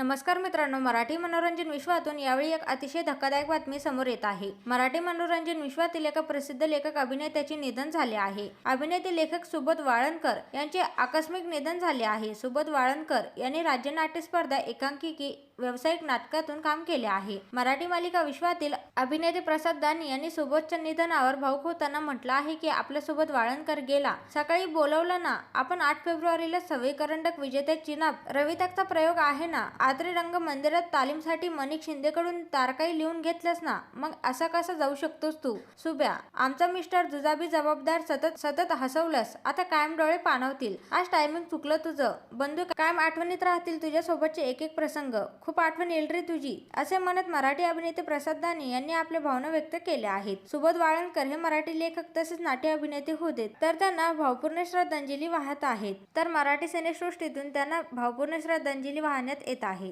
नमस्कार मित्रांनो मराठी मनोरंजन विश्वातून यावेळी एक अतिशय धक्कादायक बातमी समोर येत आहे. मराठी मनोरंजन विश्वातील एका प्रसिद्ध लेखक अभिनेत्याचे निधन झाले आहे. अभिनेते लेखक सुबोध वाळणकर यांचे आकस्मिक निधन झाले आहे. सुबोध वाळणकर यांनी राज्य नाट्य स्पर्धा एकांकिकी व्यावसायिक नाटकातून काम केले आहे. मराठी मालिका विश्वातील अभिनेते प्रसाद दानी यांनी सुबोधच्या निधनावर भाऊक होताना म्हटलं आहे की आपल्यासोबत वाळणकर गेला. सकाळी बोलवलं ना आपण आठ फेब्रुवारीला सवयी करंडक विजेते चिनाब रविताकचा प्रयोग आहे ना? आत्रे रंग मंदिरात तालीमसाठी मनिक शिंदेकडून तारकाई लिहून घेतलंस ना? मग असा कसा जाऊ शकतोस तू? सुब्या आमचा मिस्टर जुजाबी जबाबदार सतत सतत हसवलंस. आता कायम डोळे पाणवतील. आज टायमिंग चुकलं तुझं. बंधू कायम आठवणीत राहतील तुझ्यासोबतचे एक एक प्रसंग. खूप आठवण येईल रे तुझी असे म्हणत मराठी अभिनेते प्रसाद दानी यांनी आपल्या भावना व्यक्त केल्या आहेत. सुबोध वाळणकर हे मराठी लेखक तसेच नाट्य अभिनेते होते तर त्यांना भावपूर्ण श्रद्धांजली वाहत आहेत तर मराठी सिनेसृष्टीतून त्यांना भावपूर्ण श्रद्धांजली वाहण्यात येत आहे.